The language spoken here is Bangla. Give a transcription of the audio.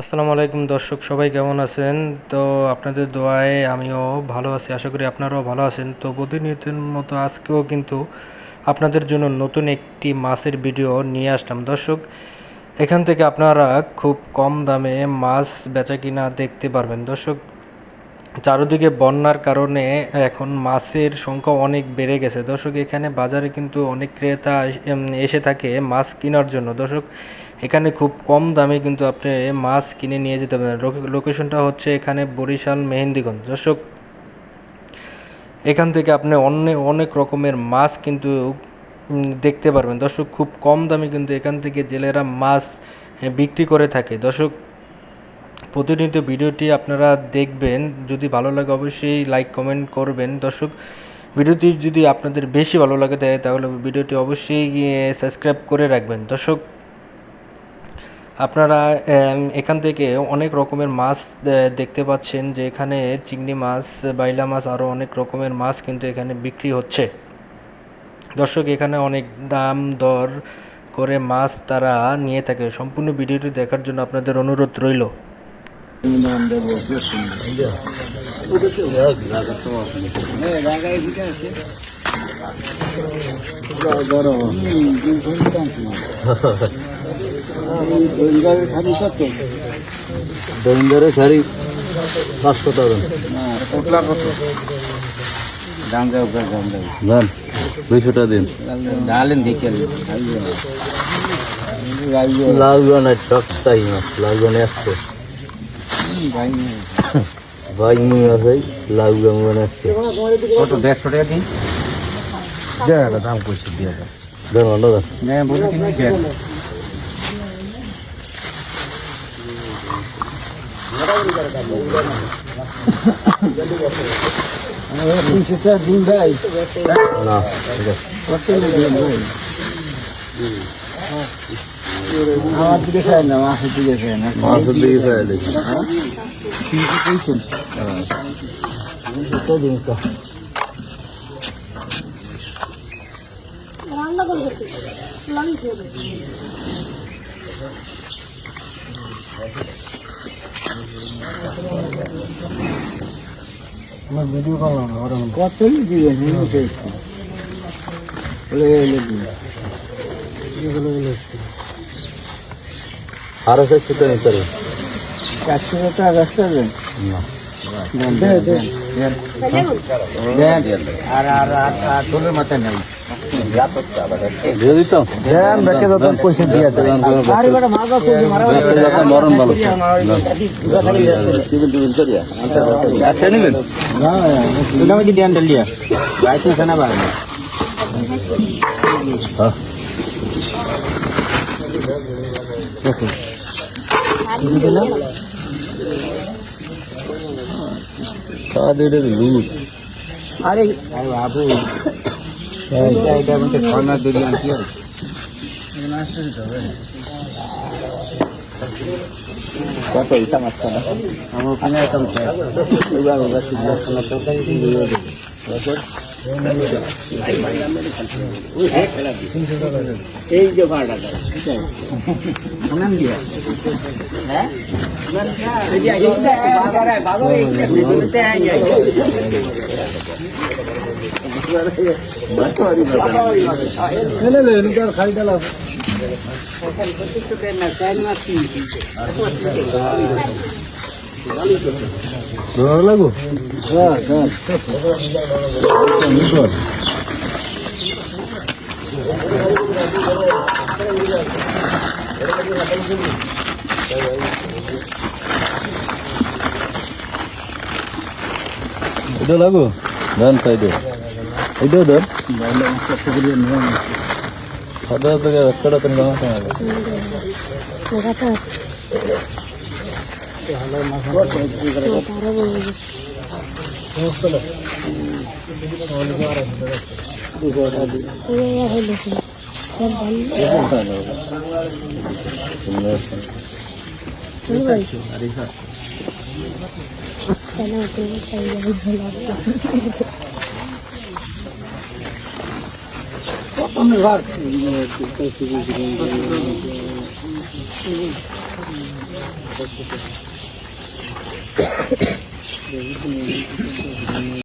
আসসালামু আলাইকুম দর্শক, সবাই কেমন আছেন? তো আপনাদের দোয়ায় আমিও ভালো আছি, আশা করি আপনারাও ভালো আছেন। তো প্রতিনিয়তের মতো আজকেও কিন্তু আপনাদের জন্য নতুন একটি মাছের ভিডিও নিয়ে আসলাম। দর্শক, এখান থেকে আপনারা খুব কম দামে মাছ বেচা কিনা দেখতে পারবেন। দর্শক চারিদিকে বন্যার কারণে এখন মাছের সংখ্যা অনেক বেড়ে গেছে। দর্শক, এখানে বাজারে কিন্তু অনেক ক্রেতা এসে থাকে মাছ কেনার জন্য। দর্শক, এখানে খুব কম দামে কিন্তু আপনি মাছ কিনে নিয়ে যেতে পারেন। লোকেশনটা হচ্ছে এখানে বরিশাল মেহেন্দিগঞ্জ। দর্শক, এখান থেকে আপনি অনেক অনেক রকমের মাছ কিন্তু দেখতে পারবেন। দর্শক, খুব কম দামে কিন্তু এখান থেকে জেলেরা মাছ বিক্রি করে থাকে। দর্শক প্রতিনিয়ত ভিডিওটি আপনারা দেখবেন। যদি ভালো লাগে অবশ্যই লাইক কমেন্ট করবেন। দর্শক, ভিডিওটি যদি আপনাদের বেশি ভালো লাগে দেয়, তাহলে ভিডিওটি অবশ্যই সাবস্ক্রাইব করে রাখবেন। দর্শক, আপনারা এখান থেকে অনেক রকমের মাছ দেখতে পাচ্ছেন যে এখানে চিংড়ি মাছ, বাইলা মাছ আরও অনেক রকমের মাছ কিন্তু এখানে বিক্রি হচ্ছে। দর্শক, এখানে অনেক দাম দর করে মাছ তারা নিয়ে থাকে। সম্পূর্ণ ভিডিওটি দেখার জন্য আপনাদের অনুরোধ রইল। দরিদ্রের শাড়ি পাঁচশো টাকা। দাম দেও দাম দেন। টাকা ডালেন বিকেল লাউগান আর সস্তাই মাছ লাউগান একশো ভাই মুই আছে লাউগান মানে একশো কত দেড়শো টাকা দিন দেড় দাম করছি দিয়ে দাও দেন অন্য দেন হ্যাঁ বলে কিনে দেড় তিনশো চার দিন ভাই না ঠিক আছে আমার দিকে খায় না মাছের দিকে খায় না। মাছের দিকে চাই দেখি আমার ভিডিও কল কত দিবে বলে চারশো টাকা নিতে পারবেন চারশো টাকা ব্যস্ত হবেন না। দিয়ে দিতাম। দেন বেঁচে যত পয়সা দিয়ে দেন। মরণ ভালো। আচ্ছা নিবেন। না কি দেন ডালিয়া বাইতে খানা বাড়ে হ্যাঁ। লুজ আরে বাবু খানা দিলি আনছি কত ইটা মাছ খানা আমার ওখানে একটা এবার ওরা সিদ্ধ খানা তরকারি দিয়ে দেবে এই যে ভাড়া আনন্দ দিয়া হ্যাঁ বাজারে বাজারে নিতে আই ভালো লাগো এটা লাগো ধান সাইডে এটাও ধর সাদা আমি ভার Thank you. よろしくお願いします。